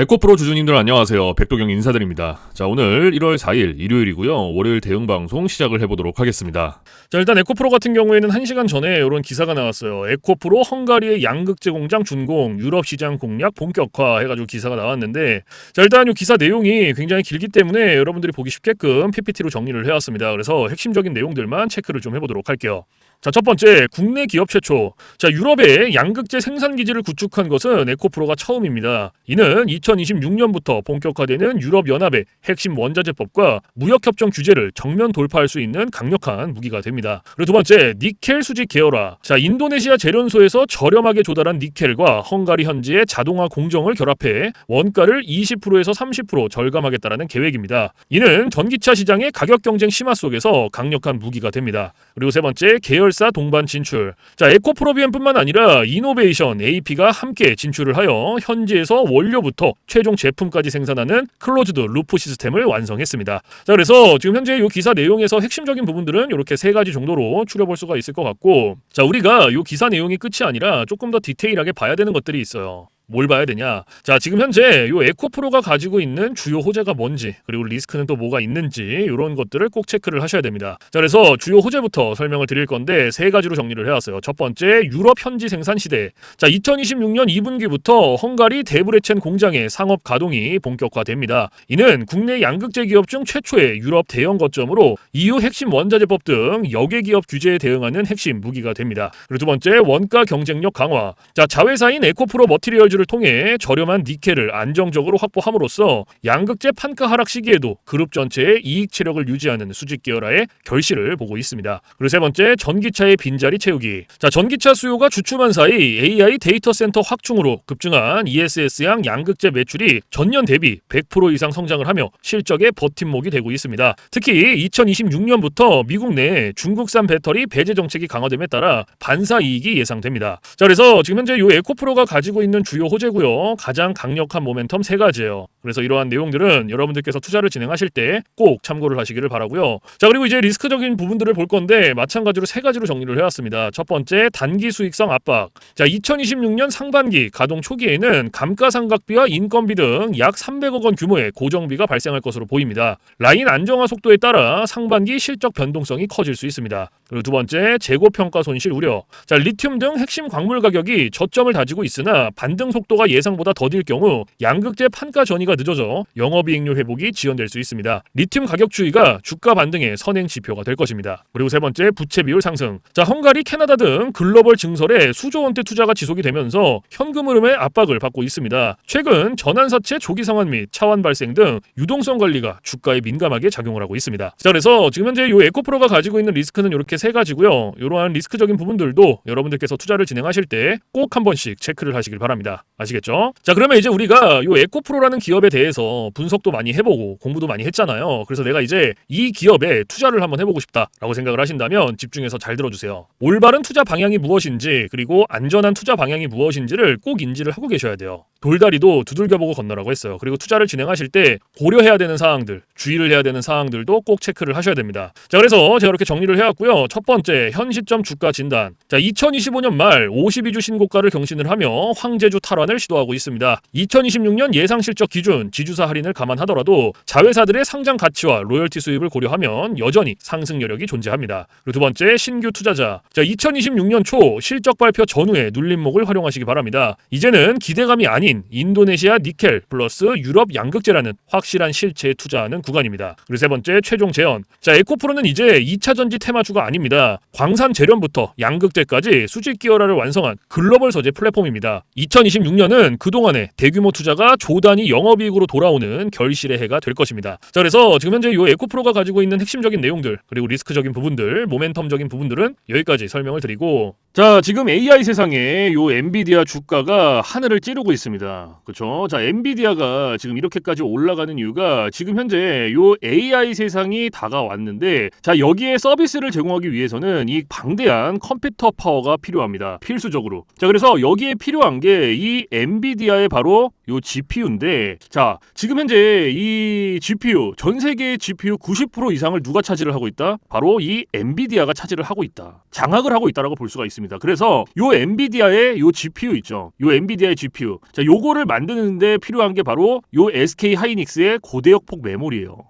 에코프로 주주님들 안녕하세요. 백도경 인사드립니다. 자, 오늘 1월 4일 일요일이고요. 월요일 대응 방송 시작을 해보도록 하겠습니다. 자 일단 에코프로 같은 경우에는 1시간 전에 이런 기사가 나왔어요. 에코프로 헝가리의 양극재 공장 준공, 유럽 시장 공략 본격화 해가지고 기사가 나왔는데 자 일단 이 기사 내용이 굉장히 길기 때문에 여러분들이 보기 쉽게끔 PPT로 정리를 해왔습니다. 그래서 핵심적인 내용들만 체크를 좀 해보도록 할게요. 자, 첫 번째, 국내 기업 최초. 자, 유럽에 양극재 생산 기지를 구축한 것은 에코프로가 처음입니다. 이는 2026년부터 본격화되는 유럽 연합의 핵심 원자재법과 무역 협정 규제를 정면 돌파할 수 있는 강력한 무기가 됩니다. 그리고 두 번째, 니켈 수직 계열화. 자, 인도네시아 재련소에서 저렴하게 조달한 니켈과 헝가리 현지의 자동화 공정을 결합해 원가를 20%에서 30% 절감하겠다라는 계획입니다. 이는 전기차 시장의 가격 경쟁 심화 속에서 강력한 무기가 됩니다. 그리고 세 번째, 계열 사 동반 진출. 자, 에코프로비엠뿐만 아니라 이노베이션, AP가 함께 진출을 하여 현지에서 원료부터 최종 제품까지 생산하는 클로즈드 루프 시스템을 완성했습니다. 자, 그래서 지금 현재 이 기사 내용에서 핵심적인 부분들은 이렇게 세 가지 정도로 추려볼 수가 있을 것 같고, 자, 우리가 이 기사 내용이 끝이 아니라 조금 더 디테일하게 봐야 되는 것들이 있어요. 뭘 봐야 되냐? 자, 지금 현재 요 에코프로가 가지고 있는 주요 호재가 뭔지, 그리고 리스크는 또 뭐가 있는지 이런 것들을 꼭 체크를 하셔야 됩니다. 자, 그래서 주요 호재부터 설명을 드릴 건데 세 가지로 정리를 해 왔어요. 첫 번째, 유럽 현지 생산 시대. 자, 2026년 2분기부터 헝가리 데브레첸 공장의 상업 가동이 본격화됩니다. 이는 국내 양극재 기업 중 최초의 유럽 대형 거점으로 EU 핵심 원자재법 등 역외 기업 규제에 대응하는 핵심 무기가 됩니다. 그리고 두 번째, 원가 경쟁력 강화. 자, 자회사인 에코프로 머티리얼즈 를 통해 저렴한 니켈을 안정적으로 확보함으로써 양극재 판가 하락 시기에도 그룹 전체의 이익 체력을 유지하는 수직 계열화의 결실을 보고 있습니다. 그리고 세 번째 전기차의 빈자리 채우기. 자 전기차 수요가 주춤한 사이 AI 데이터 센터 확충으로 급증한 ESS양 양극재 매출이 전년 대비 100% 이상 성장을 하며 실적의 버팀목이 되고 있습니다. 특히 2026년부터 미국 내 중국산 배터리 배제 정책이 강화됨에 따라 반사 이익이 예상됩니다. 자 그래서 지금 현재 이 에코프로가 가지고 있는 주요 호재고요. 가장 강력한 모멘텀 세 가지예요. 그래서 이러한 내용들은 여러분들께서 투자를 진행하실 때 꼭 참고를 하시기를 바라고요. 자 그리고 이제 리스크적인 부분들을 볼 건데 마찬가지로 세 가지로 정리를 해왔습니다. 첫 번째 단기 수익성 압박. 자 2026년 상반기 가동 초기에는 감가상각비와 인건비 등 약 300억 원 규모의 고정비가 발생할 것으로 보입니다. 라인 안정화 속도에 따라 상반기 실적 변동성이 커질 수 있습니다. 그리고 두 번째 재고 평가 손실 우려. 자 리튬 등 핵심 광물 가격이 저점을 다지고 있으나 반등 속 도가 예상보다 더딜 경우 양극재 판가 전이가 늦어져 영업이익률 회복이 지연될 수 있습니다. 리튬 가격 추이가 주가 반등의 선행 지표가 될 것입니다. 그리고 세 번째 부채 비율 상승. 자 헝가리, 캐나다 등 글로벌 증설에 수조 원대 투자가 지속이 되면서 현금 흐름의 압박을 받고 있습니다. 최근 전환사채 조기 상환 및 차환 발생 등 유동성 관리가 주가에 민감하게 작용을 하고 있습니다. 자 그래서 지금 현재 이 에코프로가 가지고 있는 리스크는 이렇게 세 가지고요. 이러한 리스크적인 부분들도 여러분들께서 투자를 진행하실 때 꼭 한 번씩 체크를 하시길 바랍니다. 아시겠죠? 자 그러면 이제 우리가 이 에코프로라는 기업에 대해서 분석도 많이 해보고 공부도 많이 했잖아요. 그래서 내가 이제 이 기업에 투자를 한번 해보고 싶다라고 생각을 하신다면 집중해서 잘 들어주세요. 올바른 투자 방향이 무엇인지 그리고 안전한 투자 방향이 무엇인지를 꼭 인지를 하고 계셔야 돼요. 돌다리도 두들겨보고 건너라고 했어요. 그리고 투자를 진행하실 때 고려해야 되는 사항들, 주의를 해야 되는 사항들도 꼭 체크를 하셔야 됩니다. 자 그래서 제가 이렇게 정리를 해왔고요. 첫 번째 현 시점 주가 진단. 자 2025년 말 52주 신고가를 경신을 하며 황제주 탈환을 시도하고 있습니다. 2026년 예상 실적 기준 지주사 할인을 감안하더라도 자회사들의 상장 가치와 로열티 수입을 고려하면 여전히 상승 여력이 존재합니다. 그리고 두 번째 신규 투자자. 자 2026년 초 실적 발표 전후에 눌림목을 활용하시기 바랍니다. 이제는 기대감이 아닌 인도네시아 니켈 플러스 유럽 양극재라는 확실한 실체에 투자하는 구간입니다. 그리고 세 번째 최종 재현. 자 에코프로는 이제 2차 전지 테마주가 아닙니다. 광산 재련부터 양극재까지 수직 기어라를 완성한 글로벌 서재 플랫폼입니다. 2026 년은 그동안의 대규모 투자가 조단위 영업이익으로 돌아오는 결실의 해가 될 것입니다. 자, 그래서 지금 현재 이 에코프로가 가지고 있는 핵심적인 내용들 그리고 리스크적인 부분들, 모멘텀적인 부분들은 여기까지 설명을 드리고 자, 지금 AI 세상에 요 엔비디아 주가가 하늘을 찌르고 있습니다. 그렇죠? 자, 엔비디아가 지금 이렇게까지 올라가는 이유가 지금 현재 요 AI 세상이 다가왔는데 자, 여기에 서비스를 제공하기 위해서는 이 방대한 컴퓨터 파워가 필요합니다. 필수적으로. 자, 그래서 여기에 필요한 게 이 엔비디아의 바로 요 GPU인데 자 지금 현재 이 GPU 전 세계의 GPU 90% 이상을 누가 차지를 하고 있다? 바로 이 엔비디아가 차지를 하고 있다. 장악을 하고 있다라고 볼 수가 있습니다. 그래서 요 엔비디아의 요 GPU 있죠. 요 엔비디아의 GPU. 자 요거를 만드는데 필요한 게 바로 요 SK 하이닉스의 고대역폭 메모리예요.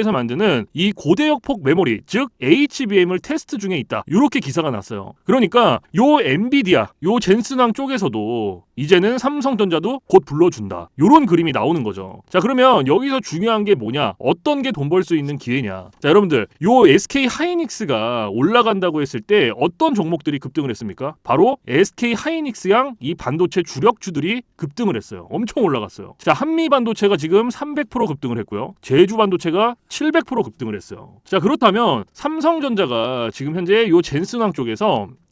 에서 만드는 이 고대역폭 메모리 즉 HBM을 테스트 중에 있다. 이렇게 기사가 났어요. 그러니까 요 엔비디아 요 젠슨왕 쪽에서도 이제는 삼성전자도 곧 불러준다. 요런 그림이 나오는 거죠. 자 그러면 여기서 중요한 게 뭐냐? 어떤 게 돈 벌 수 있는 기회냐? 자 여러분들 요 SK 하이닉스가 올라간다고 했을 때 어떤 종목들이 급등을 했습니까? 바로 SK 하이닉스 양 이 반도체 주력주들이 급등을 했어요. 엄청 올라갔어요. 자 한미 반도체가 지금 300% 급등을 했고요. 제주 반도체가 700% 급등을 했어요. 자 그렇다면 삼성전자가 지금 현재 요 젠슨왕 쪽에서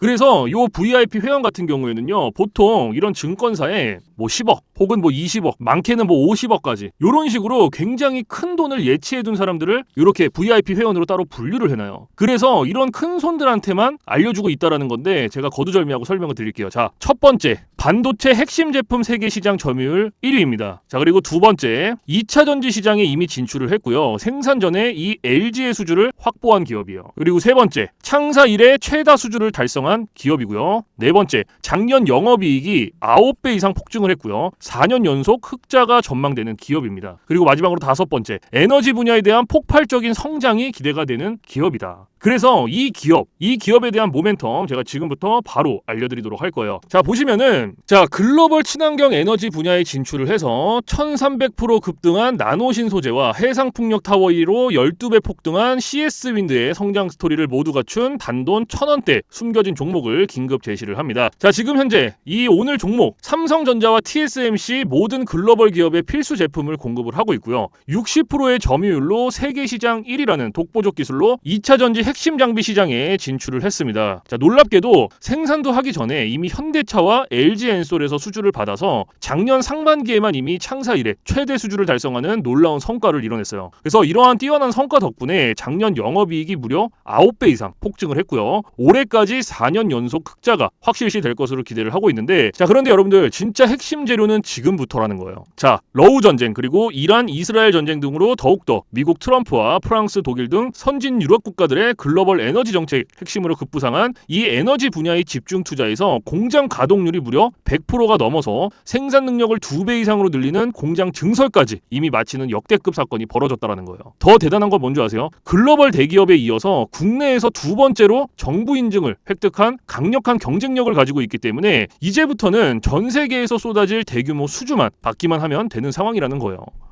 그래서 요 VIP 회원 같은 경우에는요, 보통 이런 증권사에 뭐 10억 혹은 뭐 20억, 많게는 뭐 50억까지 이런 식으로 굉장히 큰 돈을 예치해 둔 사람들을 이렇게 VIP 회원으로 따로 분류를 해놔요. 그래서 이런 큰 손들한테만 알려주고 있다라는 건데 제가 거두절미하고 설명을 드릴게요. 자, 첫 번째 반도체 핵심 제품 세계 시장 점유율 1위입니다. 자, 그리고 두 번째 2차 전지 시장에 이미 진출을 했고요. 생산 전에 이 LG의 수주를 확보한 기업이에요. 그리고 세 번째 창사 이래 최다 수주를 달성한 기업이고요. 네 번째 작년 영업이익이 9배 이상 폭증을 했고요. 4년 연속 흑자가 전망되는 기업입니다. 그리고 마지막으로 다섯 번째 에너지 분야에 대한 폭발적인 성장이 기대가 되는 기업이다. 그래서 이 기업, 이 기업에 대한 모멘텀 제가 지금부터 바로 알려드리도록 할 거예요. 자 보시면은 자 글로벌 친환경 에너지 분야에 진출을 해서 1,300% 급등한 나노신 소재와 해상 풍력 타워 1로 12배 폭등한 CS 윈드의 성장 스토리를 모두 갖춘 단돈 1,000원대 숨겨진 종목을 긴급 제시를 합니다. 자 지금 현재 이 오늘 종목 삼성전자와 TSMC 모든 글로벌 기업의 필수 제품을 공급을 하고 있고요. 60%의 점유율로 세계 시장 1위라는 독보적 기술로 2차 전지 핵심 장비 시장에 진출을 했습니다. 자, 놀랍게도 생산도 하기 전에 이미 현대차와 LG 엔솔에서 수주를 받아서 작년 상반기에만 이미 창사 이래 최대 수주를 달성하는 놀라운 성과를 이뤄냈어요. 그래서 이러한 뛰어난 성과 덕분에 작년 영업이익이 무려 9배 이상 폭증을 했고요. 올해까지 4년 연속 흑자가 확실시 될 것으로 기대를 하고 있는데 자, 그런데 여러분들 진짜 핵심 재료는 지금부터라는 거예요. 자, 러우 전쟁 그리고 이란 이스라엘 전쟁 등으로 더욱더 미국 트럼프와 프랑스 독일 등 선진 유럽 국가들의 글로벌 에너지 정책 핵심으로 급부상한 이 에너지 분야의 집중 투자에서 공장 가동률이 무려 100%가 넘어서 생산 능력을 두배 이상으로 늘리는 공장 증설까지 이미 마치는 역대급 사건이 벌어졌다라는 거예요. 더 대단한 건 뭔지 아세요? 글로벌 대기업에 이어서 국내에서 두 번째로 정부 인증을 획득한 강력한 경쟁력을 가지고 있기 때문에 이제부터는 전 세계에서 쏟아질 대규모 수주만 받기만 하면 되는 상황이라는 거예요.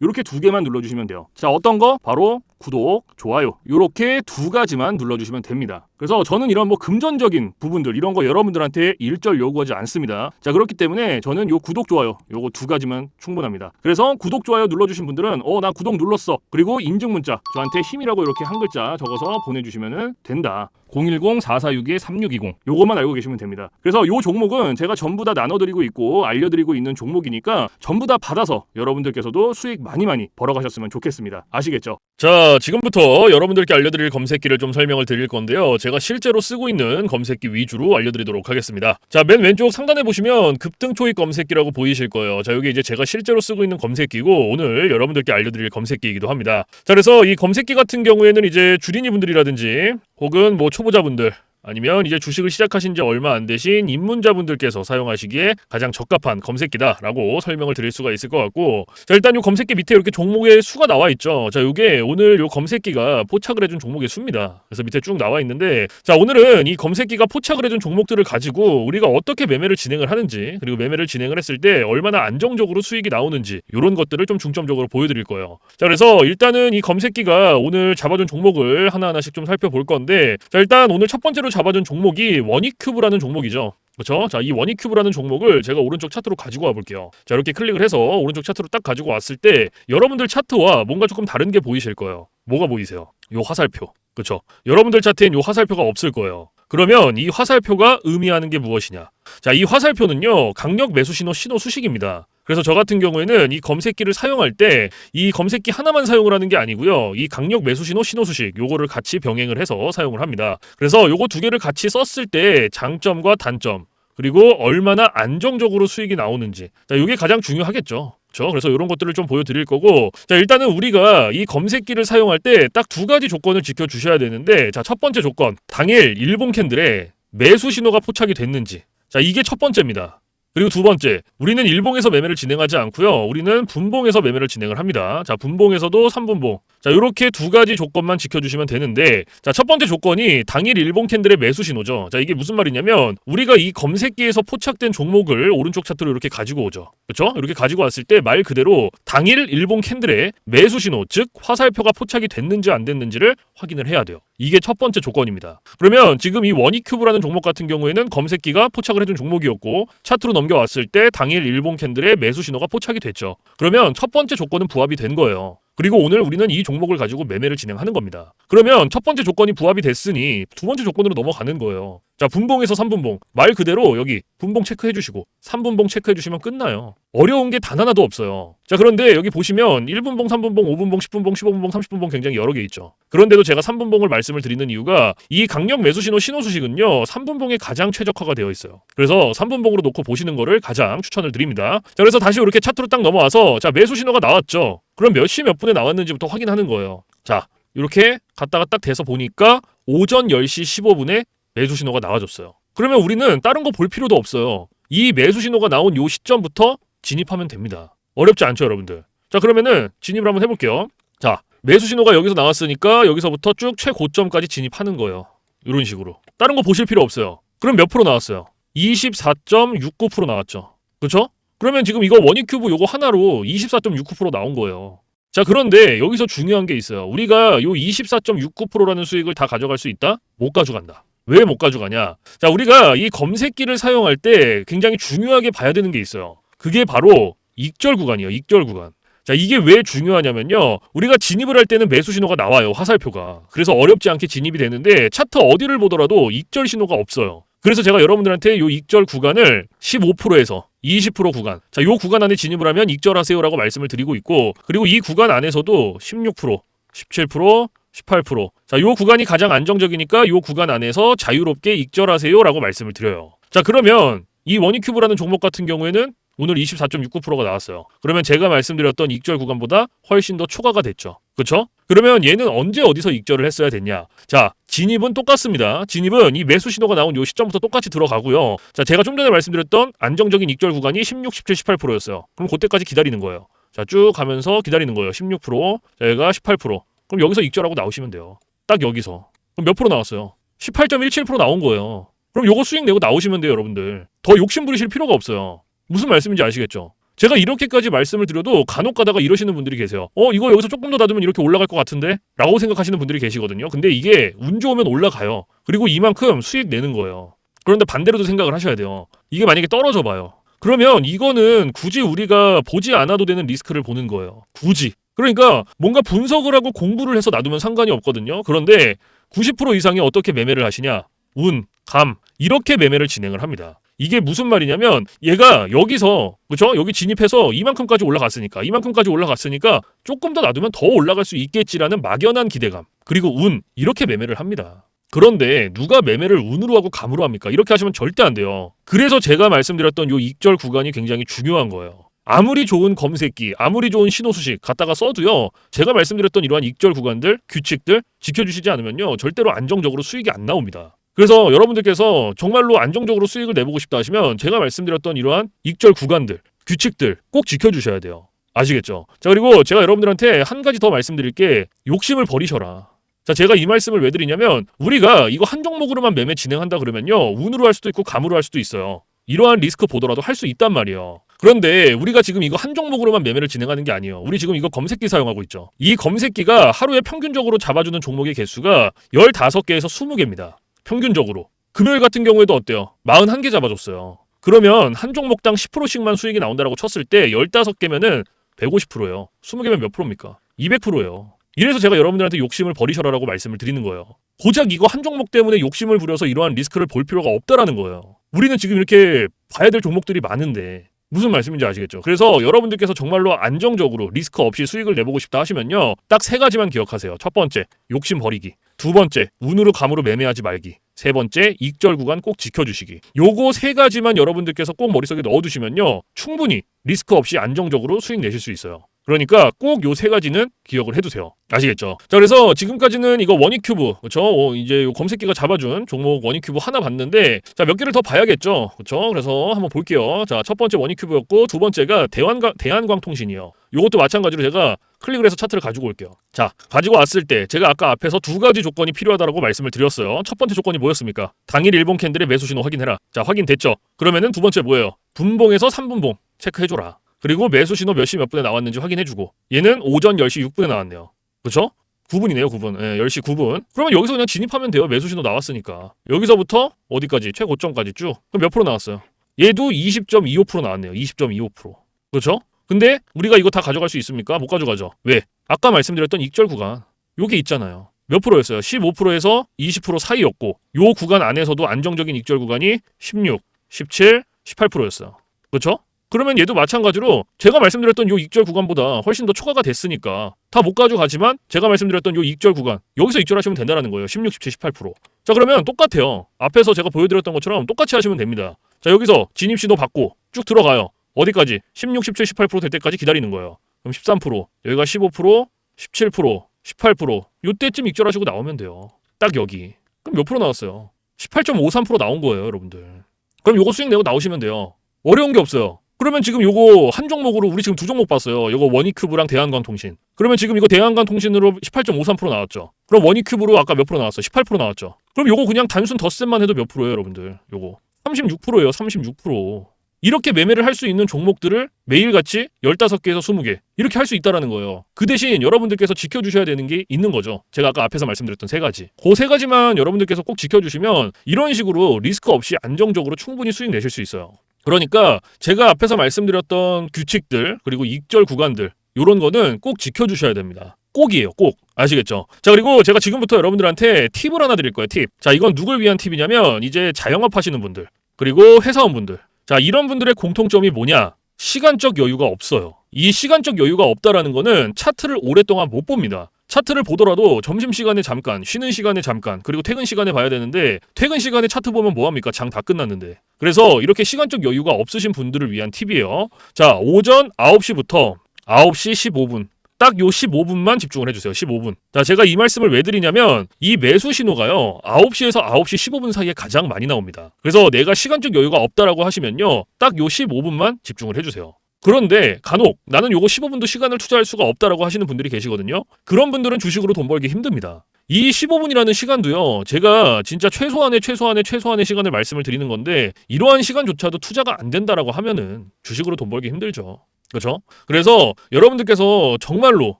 이렇게 두 개만 눌러주시면 돼요. 자, 어떤 거? 바로 구독, 좋아요. 이렇게 두 가지만 눌러주시면 됩니다. 그래서 저는 이런 뭐 금전적인 부분들 이런 거 여러분들한테 일절 요구하지 않습니다. 자, 그렇기 때문에 저는 요 구독, 좋아요 요거 두 가지만 충분합니다. 그래서 구독, 좋아요 눌러주신 분들은 어, 나 구독 눌렀어. 그리고 인증 문자 저한테 힘이라고 이렇게 한 글자 적어서 보내주시면 된다. 010-4462-3620 요것만 알고 계시면 됩니다. 그래서 요 종목은 제가 전부 다 나눠드리고 있고 알려드리고 있는 종목이니까 전부 다 받아서 여러분들께서도 수익 많이 많이 벌어가셨으면 좋겠습니다. 아시겠죠? 자, 지금부터 여러분들께 알려드릴 검색기를 좀 설명을 드릴 건데요. 제가 실제로 쓰고 있는 검색기 위주로 알려드리도록 하겠습니다. 자, 맨 왼쪽 상단에 보시면 급등 초입 검색기라고 보이실 거예요. 자, 여기 이제 제가 실제로 쓰고 있는 검색기고 오늘 여러분들께 알려드릴 검색기이기도 합니다. 자, 그래서 이 검색기 같은 경우에는 이제 주린이 분들이라든지 혹은 뭐 초보자분들 아니면 이제 주식을 시작하신 지 얼마 안 되신 입문자분들께서 사용하시기에 가장 적합한 검색기다라고 설명을 드릴 수가 있을 것 같고 자 일단 이 검색기 밑에 이렇게 종목의 수가 나와 있죠. 자 요게 오늘 요 검색기가 포착을 해준 종목의 수입니다. 그래서 밑에 쭉 나와 있는데 자 오늘은 이 검색기가 포착을 해준 종목들을 가지고 우리가 어떻게 매매를 진행을 하는지 그리고 매매를 진행을 했을 때 얼마나 안정적으로 수익이 나오는지 이런 것들을 좀 중점적으로 보여드릴 거예요. 자 그래서 일단은 이 검색기가 오늘 잡아준 종목을 하나하나씩 좀 살펴볼 건데 자 일단 오늘 첫 번째 로 잡아준 종목이 원익큐브라는 종목이죠. 그렇죠? 자, 이 원익큐브라는 종목을 제가 오른쪽 차트로 가지고 와 볼게요. 자, 이렇게 클릭을 해서 오른쪽 차트로 딱 가지고 왔을 때 여러분들 차트와 뭔가 조금 다른 게 보이실 거예요. 뭐가 보이세요? 요 화살표. 그렇죠? 여러분들 차트엔 요 화살표가 없을 거예요. 그러면 이 화살표가 의미하는 게 무엇이냐? 자, 이 화살표는요. 강력 매수 신호 신호 수식입니다. 그래서 저 같은 경우에는 이 검색기를 사용할 때 이 검색기 하나만 사용을 하는 게 아니고요. 이 강력 매수 신호 신호 수식 요거를 같이 병행을 해서 사용을 합니다. 그래서 요거 두 개를 같이 썼을 때 장점과 단점 그리고 얼마나 안정적으로 수익이 나오는지 자, 이게 가장 중요하겠죠. 그렇죠? 그래서 이런 것들을 좀 보여드릴 거고 자 일단은 우리가 이 검색기를 사용할 때 딱 두 가지 조건을 지켜주셔야 되는데 자 첫 번째 조건 당일 일본 캔들에 매수 신호가 포착이 됐는지 자 이게 첫 번째입니다. 그리고 두 번째, 우리는 일봉에서 매매를 진행하지 않고요. 우리는 분봉에서 매매를 진행을 합니다. 자, 분봉에서도 3분봉. 자, 이렇게 두 가지 조건만 지켜주시면 되는데, 자, 첫 번째 조건이 당일 일봉 캔들의 매수 신호죠. 자, 이게 무슨 말이냐면, 우리가 이 검색기에서 포착된 종목을 오른쪽 차트로 이렇게 가지고 오죠. 그렇죠? 이렇게 가지고 왔을 때 말 그대로 당일 일봉 캔들의 매수 신호, 즉 화살표가 포착이 됐는지 안 됐는지를 확인을 해야 돼요. 이게 첫 번째 조건입니다. 그러면 지금 이 원이큐브라는 종목 같은 경우에는 검색기가 포착을 해준 종목이었고 차트로 넘겨왔을 때 당일 일본 캔들의 매수 신호가 포착이 됐죠. 그러면 첫 번째 조건은 부합이 된 거예요. 그리고 오늘 우리는 이 종목을 가지고 매매를 진행하는 겁니다. 그러면 첫 번째 조건이 부합이 됐으니 두 번째 조건으로 넘어가는 거예요. 자, 분봉에서 3분봉. 말 그대로 여기 분봉 체크해 주시고 3분봉 체크해 주시면 끝나요. 어려운 게 단 하나도 없어요. 자, 그런데 여기 보시면 1분봉, 3분봉, 5분봉, 10분봉, 15분봉, 30분봉 굉장히 여러 개 있죠. 그런데도 제가 3분봉을 말씀을 드리는 이유가 이 강력 매수 신호 신호 수식은요. 3분봉에 가장 최적화가 되어 있어요. 그래서 3분봉으로 놓고 보시는 거를 가장 추천을 드립니다. 자, 그래서 다시 이렇게 차트로 딱 넘어와서 자, 매수 신호가 나왔죠. 그럼 몇 시 몇 분에 나왔는지부터 확인하는 거예요. 자, 이렇게 갔다가 딱 돼서 보니까 오전 10시 15분에 매수 신호가 나와줬어요. 그러면 우리는 다른 거 볼 필요도 없어요. 이 매수 신호가 나온 요 시점부터 진입하면 됩니다. 어렵지 않죠, 여러분들? 자, 그러면은 진입을 한번 해볼게요. 자, 매수 신호가 여기서 나왔으니까 여기서부터 쭉 최고점까지 진입하는 거예요. 이런 식으로. 다른 거 보실 필요 없어요. 그럼 몇 프로 나왔어요? 24.69% 나왔죠. 그렇죠? 그러면 지금 이거 원익 큐브 요거 하나로 24.69% 나온 거예요. 자, 그런데 여기서 중요한 게 있어요. 우리가 요 24.69%라는 수익을 다 가져갈 수 있다? 못 가져간다. 왜 못 가져가냐? 자, 우리가 이 검색기를 사용할 때 굉장히 중요하게 봐야 되는 게 있어요. 그게 바로 익절 구간이에요. 익절 구간. 자, 이게 왜 중요하냐면요. 우리가 진입을 할 때는 매수 신호가 나와요. 화살표가. 그래서 어렵지 않게 진입이 되는데 차트 어디를 보더라도 익절 신호가 없어요. 그래서 제가 여러분들한테 요 익절 구간을 15%에서 20% 구간. 자, 요 구간 안에 진입을 하면 익절하세요라고 말씀을 드리고 있고 그리고 이 구간 안에서도 16%, 17%, 18%. 자, 요 구간이 가장 안정적이니까 요 구간 안에서 자유롭게 익절하세요라고 말씀을 드려요. 자, 그러면 이 원익큐브라는 종목 같은 경우에는 오늘 24.69%가 나왔어요. 그러면 제가 말씀드렸던 익절 구간보다 훨씬 더 초과가 됐죠. 그렇죠? 그러면 얘는 언제 어디서 익절을 했어야 됐냐? 자, 진입은 똑같습니다. 진입은 이 매수 신호가 나온 요 시점부터 똑같이 들어가고요. 자, 제가 좀 전에 말씀드렸던 안정적인 익절 구간이 16, 17, 18%였어요. 그럼 그때까지 기다리는 거예요. 자, 쭉 가면서 기다리는 거예요. 16%, 자, 얘가 18%. 그럼 여기서 익절하고 나오시면 돼요. 딱 여기서. 그럼 몇 프로 나왔어요? 18.17% 나온 거예요. 그럼 요거 수익 내고 나오시면 돼요, 여러분들. 더 욕심 부리실 필요가 없어요. 무슨 말씀인지 아시겠죠? 제가 이렇게까지 말씀을 드려도 간혹 가다가 이러시는 분들이 계세요. 어, 이거 여기서 조금 더 놔두면 이렇게 올라갈 것 같은데? 라고 생각하시는 분들이 계시거든요. 근데 이게 운 좋으면 올라가요. 그리고 이만큼 수익 내는 거예요. 그런데 반대로도 생각을 하셔야 돼요. 이게 만약에 떨어져 봐요. 그러면 이거는 굳이 우리가 보지 않아도 되는 리스크를 보는 거예요. 굳이. 그러니까 뭔가 분석을 하고 공부를 해서 놔두면 상관이 없거든요. 그런데 90% 이상이 어떻게 매매를 하시냐? 운, 감, 이렇게 매매를 진행을 합니다. 이게 무슨 말이냐면 얘가 여기서 그죠? 여기 진입해서 이만큼까지 올라갔으니까 이만큼까지 올라갔으니까 조금 더 놔두면 더 올라갈 수 있겠지라는 막연한 기대감 그리고 운 이렇게 매매를 합니다. 그런데 누가 매매를 운으로 하고 감으로 합니까? 이렇게 하시면 절대 안 돼요. 그래서 제가 말씀드렸던 요 익절 구간이 굉장히 중요한 거예요. 아무리 좋은 검색기, 아무리 좋은 신호 수식 갖다가 써도요. 제가 말씀드렸던 이러한 익절 구간들, 규칙들 지켜주시지 않으면요. 절대로 안정적으로 수익이 안 나옵니다. 그래서 여러분들께서 정말로 안정적으로 수익을 내보고 싶다 하시면 제가 말씀드렸던 이러한 익절 구간들, 규칙들 꼭 지켜주셔야 돼요. 아시겠죠? 자, 그리고 제가 여러분들한테 한 가지 더 말씀드릴 게 욕심을 버리셔라. 자, 제가 이 말씀을 왜 드리냐면 우리가 이거 한 종목으로만 매매 진행한다 그러면요. 운으로 할 수도 있고 감으로 할 수도 있어요. 이러한 리스크 보더라도 할 수 있단 말이에요. 그런데 우리가 지금 이거 한 종목으로만 매매를 진행하는 게 아니에요. 우리 지금 이거 검색기 사용하고 있죠. 이 검색기가 하루에 평균적으로 잡아주는 종목의 개수가 15개에서 20개입니다. 평균적으로. 금요일 같은 경우에도 어때요? 41개 잡아줬어요. 그러면 한 종목당 10%씩만 수익이 나온다라고 쳤을 때 15개면은 150%예요. 20개면 몇 프로입니까? 200%예요. 이래서 제가 여러분들한테 욕심을 버리셔라라고 말씀을 드리는 거예요. 고작 이거 한 종목 때문에 욕심을 부려서 이러한 리스크를 볼 필요가 없다라는 거예요. 우리는 지금 이렇게 봐야 될 종목들이 많은데 무슨 말씀인지 아시겠죠? 그래서 여러분들께서 정말로 안정적으로 리스크 없이 수익을 내보고 싶다 하시면요. 딱 세 가지만 기억하세요. 첫 번째, 욕심 버리기. 두 번째, 운으로 감으로 매매하지 말기. 세 번째, 익절 구간 꼭 지켜주시기. 요거 세 가지만 여러분들께서 꼭 머릿속에 넣어두시면요. 충분히 리스크 없이 안정적으로 수익 내실 수 있어요. 그러니까 꼭 요 세 가지는 기억을 해두세요. 아시겠죠? 자, 그래서 지금까지는 이거 원익큐브, 그쵸? 어, 이제 요 검색기가 잡아준 종목 원익큐브 하나 봤는데, 자, 몇 개를 더 봐야겠죠? 그쵸? 그래서 한번 볼게요. 자, 첫 번째 원익큐브였고, 두 번째가 대한광, 대한광통신이요. 요것도 마찬가지로 제가 클릭을 해서 차트를 가지고 올게요. 자, 가지고 왔을 때 제가 아까 앞에서 두 가지 조건이 필요하다고 말씀을 드렸어요. 첫 번째 조건이 뭐였습니까? 당일 일본 캔들의 매수 신호 확인해라. 자, 확인됐죠? 그러면은 두 번째 뭐예요? 분봉에서 3분봉 체크해줘라. 그리고 매수 신호 몇 시 몇 분에 나왔는지 확인해주고 얘는 오전 10시 6분에 나왔네요. 그렇죠? 9분이네요, 9분. 예, 10시 9분. 그러면 여기서 그냥 진입하면 돼요. 매수 신호 나왔으니까. 여기서부터 어디까지? 최고점까지 쭉. 그럼 몇 프로 나왔어요? 얘도 20.25% 나왔네요. 20.25%. 그렇죠? 근데 우리가 이거 다 가져갈 수 있습니까? 못 가져가죠. 왜? 아까 말씀드렸던 익절 구간. 요게 있잖아요. 몇 프로였어요? 15%에서 20% 사이였고 요 구간 안에서도 안정적인 익절 구간이 16, 17, 18%였어요. 그렇죠? 그러면 얘도 마찬가지로 제가 말씀드렸던 요 익절 구간보다 훨씬 더 초과가 됐으니까 다 못 가져가지만 제가 말씀드렸던 요 익절 구간 여기서 익절하시면 된다는 거예요. 16, 17, 18%. 자 그러면 똑같아요. 앞에서 제가 보여드렸던 것처럼 똑같이 하시면 됩니다. 자 여기서 진입 신호 받고 쭉 들어가요. 어디까지? 16, 17, 18%될 때까지 기다리는 거예요. 그럼 13%, 여기가 15%, 17%, 18% 요때쯤 익절하시고 나오면 돼요. 딱 여기. 그럼 몇 프로 나왔어요? 18.53% 나온 거예요, 여러분들. 그럼 요거 수익 내고 나오시면 돼요. 어려운 게 없어요. 그러면 지금 요거 한 종목으로 우리 지금 두 종목 봤어요. 요거 원이큐브랑 대한광통신. 그러면 지금 이거 대한광통신으로 18.53% 나왔죠. 그럼 원이큐브로 아까 몇 프로 나왔어? 18% 나왔죠. 그럼 요거 그냥 단순 덧셈만 해도 몇 프로예요, 여러분들? 요거 36%예요. 36%. 이렇게 매매를 할 수 있는 종목들을 매일같이 15개에서 20개 이렇게 할 수 있다라는 거예요. 그 대신 여러분들께서 지켜주셔야 되는 게 있는 거죠. 제가 아까 앞에서 말씀드렸던 세 가지. 그 세 가지만 여러분들께서 꼭 지켜주시면 이런 식으로 리스크 없이 안정적으로 충분히 수익 내실 수 있어요. 그러니까 제가 앞에서 말씀드렸던 규칙들 그리고 익절 구간들 요런 거는 꼭 지켜주셔야 됩니다. 꼭이에요, 꼭. 아시겠죠? 자, 그리고 제가 지금부터 여러분들한테 팁을 하나 드릴 거예요, 팁. 자, 이건 누굴 위한 팁이냐면, 이제 자영업 하시는 분들, 그리고 회사원분들. 자, 이런 분들의 공통점이 뭐냐? 시간적 여유가 없어요. 이 시간적 여유가 없다라는 거는 차트를 오랫동안 못 봅니다. 차트를 보더라도 점심시간에 잠깐, 쉬는 시간에 잠깐, 그리고 퇴근 시간에 봐야 되는데, 퇴근 시간에 차트 보면 뭐합니까? 장 다 끝났는데. 그래서 이렇게 시간적 여유가 없으신 분들을 위한 팁이에요. 자, 오전 9시부터 9시 15분. 딱 요 15분만 집중을 해주세요. 15분. 자, 제가 이 말씀을 왜 드리냐면, 이 매수 신호가요, 9시에서 9시 15분 사이에 가장 많이 나옵니다. 그래서 내가 시간적 여유가 없다라고 하시면요, 딱 요 15분만 집중을 해주세요. 그런데 간혹 나는 요거 15분도 시간을 투자할 수가 없다라고 하시는 분들이 계시거든요. 그런 분들은 주식으로 돈 벌기 힘듭니다. 이 15분이라는 시간도요, 제가 진짜 최소한의 최소한의 최소한의 시간을 말씀을 드리는 건데, 이러한 시간조차도 투자가 안 된다라고 하면은 주식으로 돈 벌기 힘들죠. 그렇죠? 그래서 여러분들께서 정말로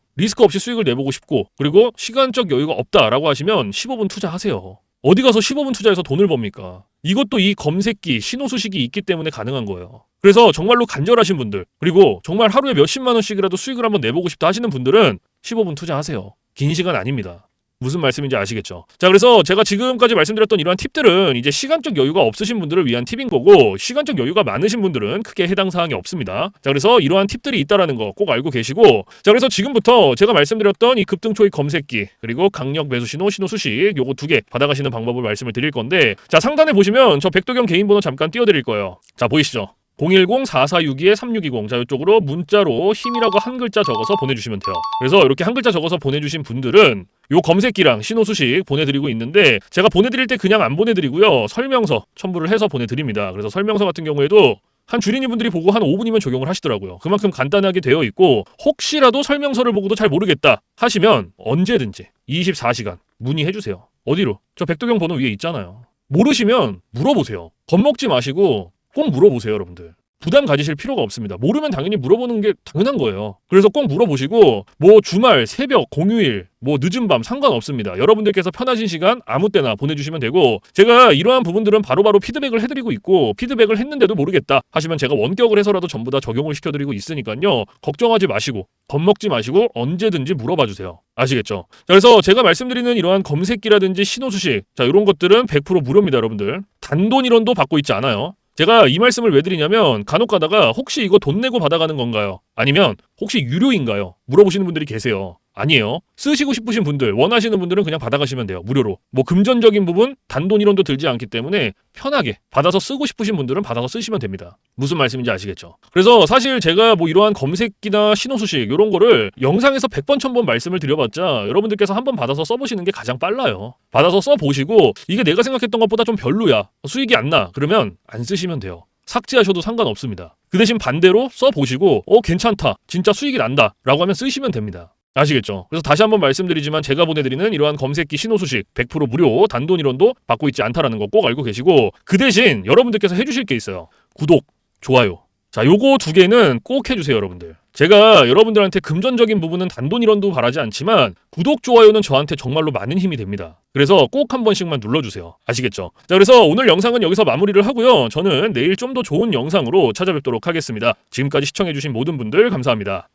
리스크 없이 수익을 내보고 싶고, 그리고 시간적 여유가 없다라고 하시면 15분 투자하세요. 어디 가서 15분 투자해서 돈을 법니까? 이것도 이 검색기, 신호수식이 있기 때문에 가능한 거예요. 그래서 정말로 간절하신 분들, 그리고 정말 하루에 몇십만 원씩이라도 수익을 한번 내보고 싶다 하시는 분들은 15분 투자하세요. 긴 시간 아닙니다. 무슨 말씀인지 아시겠죠? 자, 그래서 제가 지금까지 말씀드렸던 이러한 팁들은 이제 시간적 여유가 없으신 분들을 위한 팁인 거고, 시간적 여유가 많으신 분들은 크게 해당 사항이 없습니다. 자, 그래서 이러한 팁들이 있다라는 거 꼭 알고 계시고, 자, 그래서 지금부터 제가 말씀드렸던 이 급등 초입 검색기, 그리고 강력 매수 신호, 신호 수식, 요거 두 개 받아가시는 방법을 말씀을 드릴 건데, 자, 상단에 보시면 저 백도경 개인 번호 잠깐 띄워 드릴 거예요. 자, 보이시죠? 010-4462-3620. 자, 이쪽으로 문자로 힘이라고 한 글자 적어서 보내주시면 돼요. 그래서 이렇게 한 글자 적어서 보내주신 분들은 요 검색기랑 신호 수식 보내드리고 있는데 제가 보내드릴 때 그냥 안 보내드리고요. 설명서 첨부를 해서 보내드립니다. 그래서 설명서 같은 경우에도 한 주린이 분들이 보고 한 5분이면 적용을 하시더라고요. 그만큼 간단하게 되어 있고 혹시라도 설명서를 보고도 잘 모르겠다 하시면 언제든지 24시간 문의해 주세요. 어디로? 저 백도경 번호 위에 있잖아요. 모르시면 물어보세요. 겁먹지 마시고 꼭 물어보세요, 여러분들. 부담 가지실 필요가 없습니다. 모르면 당연히 물어보는 게 당연한 거예요. 그래서 꼭 물어보시고 뭐 주말, 새벽, 공휴일, 뭐 늦은 밤 상관없습니다. 여러분들께서 편하신 시간 아무 때나 보내주시면 되고 제가 이러한 부분들은 바로 바로 피드백을 해드리고 있고 피드백을 했는데도 모르겠다 하시면 제가 원격을 해서라도 전부 다 적용을 시켜드리고 있으니까요. 걱정하지 마시고 겁먹지 마시고 언제든지 물어봐 주세요. 아시겠죠? 자, 그래서 제가 말씀드리는 이러한 검색기라든지 신호수식 자 이런 것들은 100% 무료입니다, 여러분들. 단돈 1원도 받고 있지 않아요. 제가 이 말씀을 왜 드리냐면 간혹 가다가 혹시 이거 돈 내고 받아가는 건가요? 아니면 혹시 유료인가요? 물어보시는 분들이 계세요. 아니에요. 쓰시고 싶으신 분들, 원하시는 분들은 그냥 받아가시면 돼요. 무료로. 뭐 금전적인 부분 단돈 1원도 들지 않기 때문에 편하게 받아서 쓰고 싶으신 분들은 받아서 쓰시면 됩니다. 무슨 말씀인지 아시겠죠? 그래서 사실 제가 뭐 이러한 검색기나 신호수식 이런 거를 영상에서 100번 1000번 말씀을 드려봤자 여러분들께서 한번 받아서 써보시는 게 가장 빨라요. 받아서 써보시고 이게 내가 생각했던 것보다 좀 별로야. 수익이 안 나. 그러면 안 쓰시면 돼요. 삭제하셔도 상관없습니다. 그 대신 반대로 써보시고 어 괜찮다. 진짜 수익이 난다. 라고 하면 쓰시면 됩니다. 아시겠죠? 그래서 다시 한번 말씀드리지만 제가 보내드리는 이러한 검색기 신호 수식 100% 무료 단돈 1원도 받고 있지 않다라는 거 꼭 알고 계시고 그 대신 여러분들께서 해주실 게 있어요. 구독, 좋아요. 자, 요거 두 개는 꼭 해주세요, 여러분들. 제가 여러분들한테 금전적인 부분은 단돈 1원도 바라지 않지만 구독, 좋아요는 저한테 정말로 많은 힘이 됩니다. 그래서 꼭 한 번씩만 눌러주세요. 아시겠죠? 자, 그래서 오늘 영상은 여기서 마무리를 하고요. 저는 내일 좀 더 좋은 영상으로 찾아뵙도록 하겠습니다. 지금까지 시청해주신 모든 분들 감사합니다.